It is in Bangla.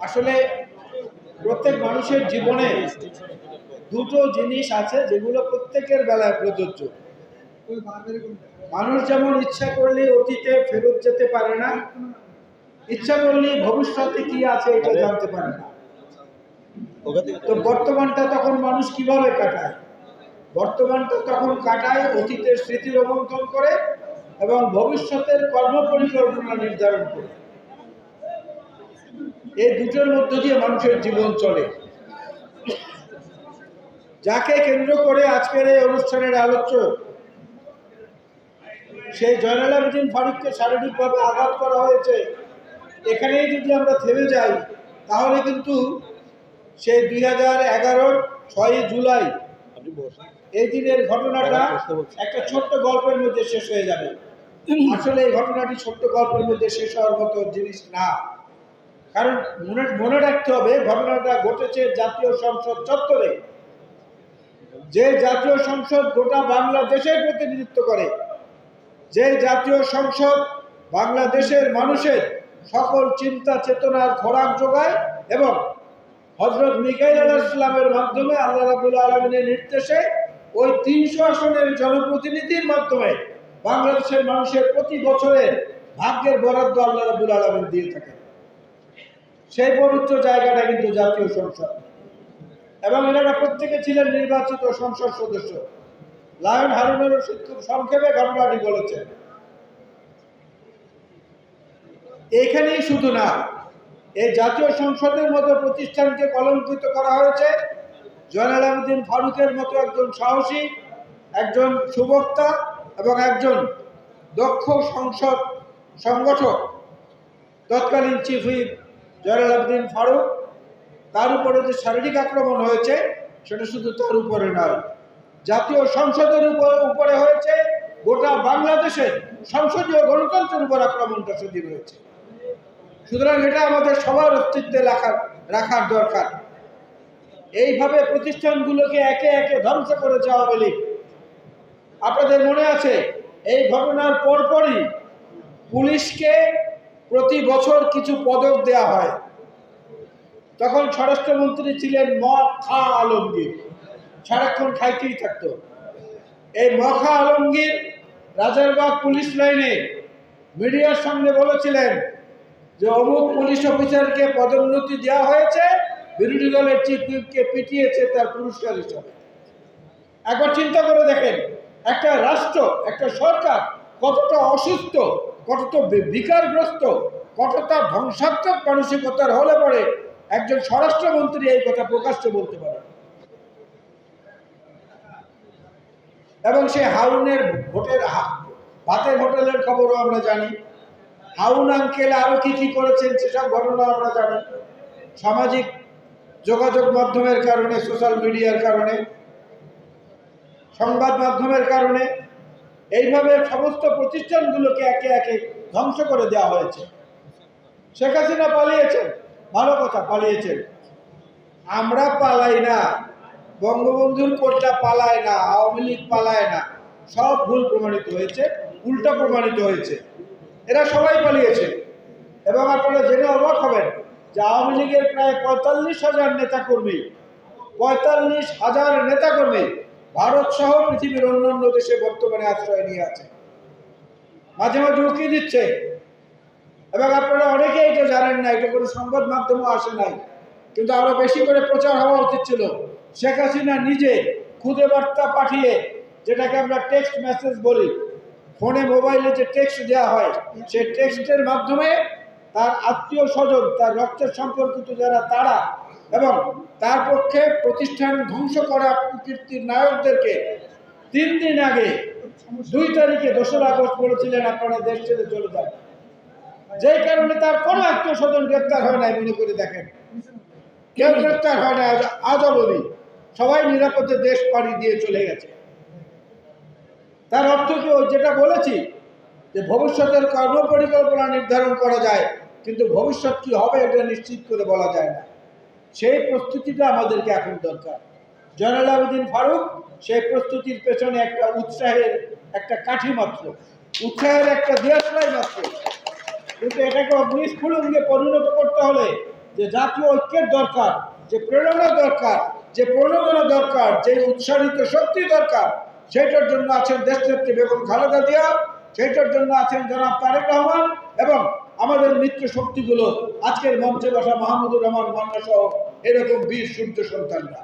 আসলে প্রত্যেক মানুষের জীবনে দুটো জিনিস আছে যেগুলো প্রত্যেকের বেলায় প্রযোজ্য। মানুষ যেমন ইচ্ছা করলে অতীতে ফেরত যেতে পারে না ইচ্ছা করলে ভবিষ্যতে কি আছে এটা জানতে পারে না। তো বর্তমানটা তখন মানুষ কীভাবে কাটায়? বর্তমানটা তখন কাটায় অতীতের স্মৃতি রোমন্থন করে এবং ভবিষ্যতের কর্ম পরিকল্পনা নির্ধারণ করে। এই দুটোর মধ্য দিয়ে মানুষের জীবন চলে। যাকে কেন্দ্র করে আজকের এই অনুষ্ঠানের আলোচ্য সেই জয়নাল আবেদিন ফারুককে শারীরিকভাবে আঘাত করা হয়েছে। এখানেই যদি আমরা থেমে যাই, তাহলে কিন্তু সেই দুই হাজার এগারোর ছয়ই জুলাই এই দিনের ঘটনাটা একটা ছোট্ট গল্পের মধ্যে শেষ হয়ে যাবে। আসলে এই ঘটনাটি ছোট্ট গল্পের মধ্যে শেষ হওয়ার মতো জিনিস না। কারণ মনে মনে রাখতে হবে, ঘটনাটা ঘটেছে জাতীয় সংসদ চত্বরে। যে জাতীয় সংসদ গোটা বাংলাদেশের প্রতিনিধিত্ব করে, যে জাতীয় সংসদ বাংলাদেশের মানুষের সকল চিন্তা চেতনার খোরাক যোগায় এবং হজরত মিকাইল আলাহ ইসলামের মাধ্যমে আল্লাহ রাবুল আলমিনের নির্দেশে ওই তিনশো আসনের জনপ্রতিনিধির মাধ্যমে বাংলাদেশের মানুষের প্রতি বছরের ভাগ্যের বরাদ্দ আল্লাহ রাবুল আলমিন দিয়ে থাকেন। সেই পবিত্র জায়গাটা কিন্তু জাতীয় সংসদ। এবং এনারা প্রত্যেকে ছিলেন নির্বাচিত সংসদ সদস্য। লায়ন হারুনের রশিদ খুব সংক্ষেপে ঘটনাটি বলেছেন এখানেই শুধু না, এই জাতীয় সংসদের মতো প্রতিষ্ঠানকে কলঙ্কিত করা হয়েছে। জয়নাল আবেদিন ফারুকের মতো একজন সাহসী, একজন সুবক্তা এবং একজন দক্ষ সংসদ সংগঠক, তৎকালীন চিফ হুইপ জয়নাল আবেদিন ফারুক, তার উপরে যে শারীরিক আক্রমণ হয়েছে, সেটা শুধু তার উপরে নয়, জাতীয় সংসদের উপর উপরে হয়েছে, গোটা বাংলাদেশের সংসদীয় গণতন্ত্রের উপর আক্রমণটা সেদিন হয়েছে। সুতরাং এটা আমাদের সবার অস্তিত্বে রাখার রাখার দরকার। এইভাবে প্রতিষ্ঠানগুলোকে একে একে ধ্বংস করে যাওয়া লীগ আপনাদের মনে আছে? এই ঘটনার পরপরই পুলিশকে প্রতি বছর কিছু পদক দেয়া হয়। তখন স্বরাষ্ট্রমন্ত্রী ছিলেন ম খা আলমগীর। সারাক্ষণ খাইতেই থাকতো। এই মখা আলমগীর রাজারবাগ পুলিশ লাইনে মিডিয়ার সামনে বলেছিলেন যে, অমুক পুলিশ অফিসারকে পদোন্নতি দেওয়া হয়েছে, বিরোধী দলের চিফ হুইপকে পিটিয়েছে তার পুরস্কার হিসাবে। একবার চিন্তা করে দেখেন, একটা রাষ্ট্র, একটা সরকার কতটা অসুস্থ কতটা বি- বিকারগ্রস্ত কতটা ধ্বংসাত্মক মানসিকতার হলে পরে একজন স্বরাষ্ট্রমন্ত্রী এই কথা প্রকাশ্যে বলতে পারে। এবং সেই হাউনের ভোটের ভাতের হোটেলের খবরও আমরা জানি। হাউন আঙ্কেল আরও কি কি করেছেন সেসব ঘটনা আমরা জানি। সামাজিক যোগাযোগ মাধ্যমের কারণে, সোশ্যাল মিডিয়ার কারণে, সংবাদ মাধ্যমের কারণে এইভাবে সমস্ত প্রতিষ্ঠানগুলোকে একে একে ধ্বংস করে দেওয়া হয়েছে। শেখ হাসিনা পালিয়েছেন, ভালো কথা, পালিয়েছেন। আমরা পালাই না, বঙ্গবন্ধুর কোটটা পালায় না, আওয়ামী লীগ পালায় না, সব ভুল প্রমাণিত হয়েছে, উল্টা প্রমাণিত হয়েছে। এরা সবাই পালিয়েছে। এবং আপনারা জেনে অবাক হবেন যে আওয়ামী লীগের প্রায় পঁয়তাল্লিশ হাজার নেতাকর্মী, পঁয়তাল্লিশ হাজার নেতাকর্মী ভারত সহ পৃথিবীর অন্যান্য দেশে বর্তমানে আশ্রয় নিয়ে আছে। মাঝে মাঝে উকি দিচ্ছে। এবং আপনারা অনেকেই এটা জানেন না, এটা কোনো সংবাদ মাধ্যমও আসে নাই। কিন্তু আরও বেশি করে প্রচার হওয়া উচিত ছিল। শেখ হাসিনা নিজে খুদে বার্তা পাঠিয়ে যেটাকে আমরা টেক্সট মেসেজ বলি, ফোনে, মোবাইলে যে টেক্সট দেওয়া হয়, সেই টেক্সটের মাধ্যমে তার আত্মীয় স্বজন, তার রক্তের সম্পর্কিত যারা তারা এবং তার পক্ষে প্রতিষ্ঠান ধ্বংস করা কীর্তির নায়কদেরকে তিন দিন আগে দুই তারিখে দোসরা আগস্ট বলেছিলেন, আপনারা দেশ ছেড়ে চলে যান। যে কারণে তার কোনো আত্মীয় স্বজন গ্রেপ্তার হয় নাই মনে করে দেখেন। কেউ গ্রেপ্তার হয় না আজ অবধি সবাই নিরাপদে দেশ পাড়ি দিয়ে চলে গেছে। তার অর্থ কি যেটা বলেছি যে ভবিষ্যতের কর্ম পরিকল্পনা নির্ধারণ করা যায়, কিন্তু ভবিষ্যৎ কি হবে এটা নিশ্চিত করে বলা যায় না। সেই প্রস্তুতিটা আমাদেরকে এখন দরকার। জয়নাল আবেদিন ফারুক সেই প্রস্তুতির পেছনে একটা উৎসাহের একটা কাঠি মাত্র। উৎসাহের একটা দেশলাই মাত্র। কিন্তু এটাকে অগ্নিস্ফুলঙ্গে পরিণত করতে হলে যে জাতীয় ঐক্যের দরকার, যে প্রেরণা দরকার, যে প্রণোদনা দরকার, যে উৎসাহিত শক্তি দরকার সেটার জন্য আছেন দেশনেত্রী বেগম খালেদা জিয়া সেটার জন্য আছেন জনাব তারেক রহমান এবং আমাদের মিত্র শক্তিগুলো আজকের মঞ্চে বসা মাহমুদুর রহমান মান্না সহ এরকম বীর সূর্য সন্তানরা।